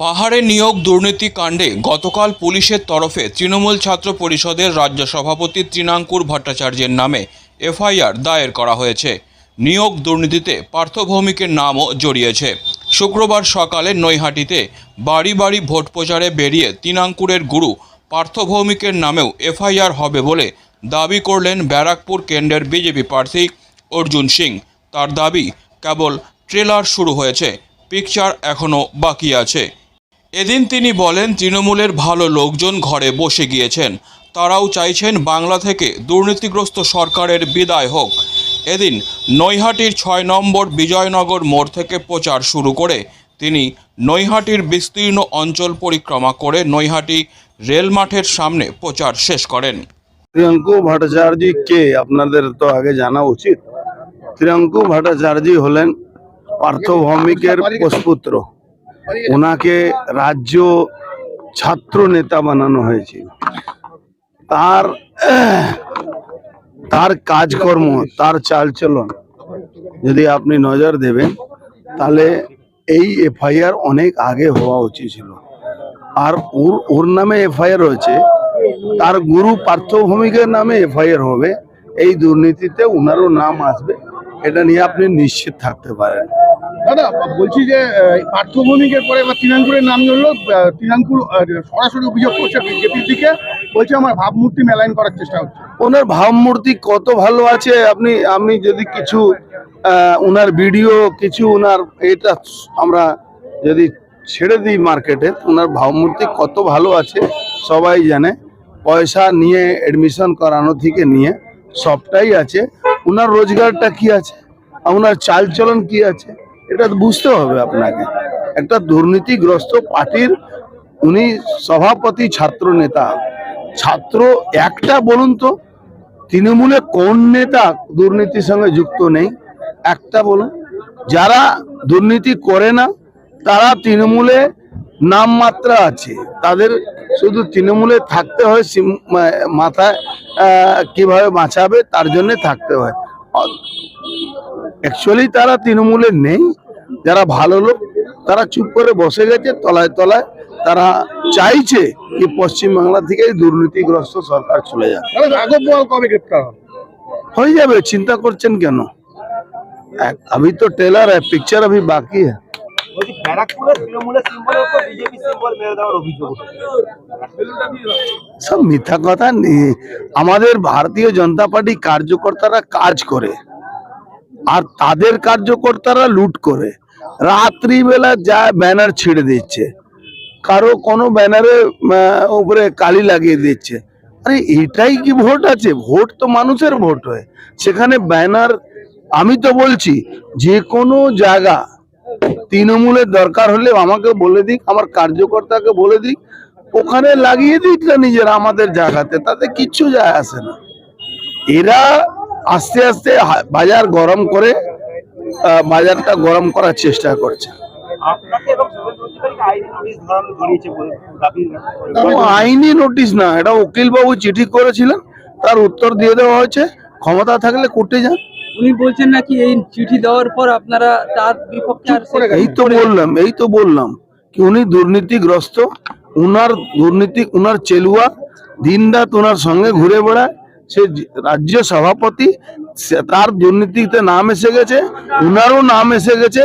পাহাড়ে নিয়োগ দুর্নীতি কাণ্ডে গতকাল পুলিশের তরফে তৃণমূল ছাত্র পরিষদের রাজ্য সভাপতি তৃণাঙ্কুর ভট্টাচার্যের নামে এফআইআর দায়ের করা হয়েছে। নিয়োগ দুর্নীতিতে পার্থ ভৌমিকের নামও জড়িয়েছে। শুক্রবার সকালে নৈহাটিতে বাড়ি বাড়ি ভোট প্রচারে বেরিয়ে তৃণাঙ্কুরের গুরু পার্থ ভৌমিকের নামেও এফআইআর হবে বলে দাবি করলেন ব্যারাকপুর কেন্দ্রের বিজেপি প্রার্থী অর্জুন সিং। তার দাবি, কেবল ট্রেলার শুরু হয়েছে, পিকচার এখনও বাকি আছে। এদিন তিনি বলেন তৃণমূলের ভালো লোকজন ঘরে বসে গিয়েছেন। তারাও চাইছেন বাংলা থেকে দুর্নীতিগ্রস্ত সরকারের বিদায় হোক। এদিন নৈহাটির ছয় নম্বর বিজয়নগর মোড় থেকে প্রচার শুরু করে তিনি নৈহাটির বিস্তীর্ণ অঞ্চল পরিক্রমা করে নৈহাটি রেল মাঠের সামনে প্রচার শেষ করেন। প্রিয়াঙ্কু ভট্টাচার্য কে? আপনাদের তো আগে জানা উচিত। প্রিয়াঙ্কু ভট্টাচার্য হলেন পার্থ ভৌমিকের পোষপুত্র। ওনাকে রাজ্য ছাত্র নেতা বানানো হয়েছিল তার তার কাজকর্ম, তার চালচলন যদি আপনি নজর দেবেন, তাহলে এই এফআইআর অনেক আগে হওয়া উচিত ছিল। আর ওর ওর নামে এফআইআর হয়েছে, তার গুরু পার্থ ভৌমিকের নামে এফআইআর হবে, এই দুর্নীতিতে ওনারও নাম আসবে, এটা নিয়ে আপনি নিশ্চিত থাকতে পারেন। দাদা বলছি যে পার্থভূমিকের পরে এবার তৃণাঙ্কুরের নাম আহ, তৃণাঙ্কুর সরাসরি অভিযোগ করছে বিজেপির দিকে বলছে আমার ভাবমূর্তি মেলাইন করার চেষ্টা হচ্ছে। ওনার ভাবমূর্তি কত ভালো আছে আপনি আমি যদি কিছু ওনার ভিডিও কিছু ওনার এটা আমরা যদি ছেড়ে দিই মার্কেটে ওনার ভাবমূর্তি কত ভালো আছে সবাই জানে। পয়সা নিয়ে অ্যাডমিশন করানো থেকে নিয়ে সবটাই আছে। ওনার রোজগারটা কি আছে? ওনার চালচলন কি আছে? এটা বুঝতে হবে আপনাকে। একটা দুর্নীতিগ্রস্ত পার্টির উনি সভাপতি, ছাত্র নেতা। ছাত্র একটা বলুন তো, তৃণমূলে কোন নেতা দুর্নীতির সঙ্গে যুক্ত নেই? একটা বলুন। যারা দুর্নীতি করে না, তারা তৃণমূলে নামমাত্রা আছে। তাদের শুধু তৃণমূলে থাকতে হয় মাথায় কীভাবে বাঁচাবে, তার জন্য থাকতে হয়। অ্যাকচুয়ালি তারা তৃণমূলে নেই। যারা ভালো লোক তারা চুপ করে বসে গেছে তলায় তলায়। তারা চাইছে কি পশ্চিমবাংলা থেকে দুর্নীতিগ্রস্ত সরকার চলে যাবে হয়ে যাবে চিন্তা করছেন কেন? আমি তো টেলার পিকচার আমি বাকি। হ্যাঁ সব মিথ্যা কথা আমাদের ভারতীয় জনতা পার্টি কার্যকর্তারা কাজ করে আর তাদের কার্যকর্তারা লুট করে। রাত্রিবেলা যা ব্যানার ছিঁড়ে দিচ্ছে। কারও কোনো ব্যানারে উপরে কালি লাগিয়ে দিচ্ছে। আরে, এটাই কি ভোট আছে? ভোট তো মানুষের ভোট হয়। সেখানে ব্যানার, আমি তো বলছি, যে কোনো জায়গা তৃণমূলের দরকার হলে আমাকে বলে দিক, আমার কার্যকর্তাকে বলে দিক। ওখানে লাগিয়ে দিক না নিজেরা আমাদের জায়গাতে, তাতে কিচ্ছু যায় আসে না। এরা আস্তে আস্তে বাজার গরম করে বাজারটা গরম করার চেষ্টা করছে। আইনি নোটিশ না এটা উকিল বাবু চিঠি করেছিলেন তার উত্তর দিয়ে দেওয়া হয়েছে ক্ষমতা থাকলে কোর্টে যান। উনি বলছেন নাকি এই চিঠি দেওয়ার পর আপনারা তার বিপক্ষে এই তো বললাম এই তো বললাম কি উনি দুর্নীতিগ্রস্ত উনার দুর্নীতি উনার চেলুয়া দিনরাত ওনার সঙ্গে ঘুরে বেড়ায় সে রাজ্য সভাপতি তার দুর্নীতিতে নাম এসে গেছে উনারও নাম এসে গেছে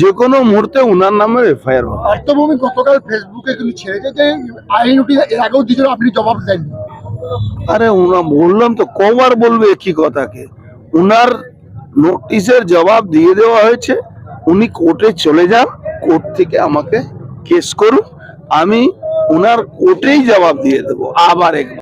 যে কোনো মুহূর্তে উনার নামে এফআইআর হবে। পার্থভূমি গতকাল ফেসবুকে কিন্তু ছেড়েছে যে আইন নোটিশ এর আগেও দিয়েছিল আপনি জবাব দেননি। আরে উনা বললাম তো কবার বলবে একই কথাকে। উনার নোটিশের জবাব দিয়ে দেওয়া হয়েছে উনি কোর্টে চলে যান কোর্ট থেকে আমাকে কেস করুন আমি উনার কোর্টেই জবাব দিয়ে দেবো আবার একবার।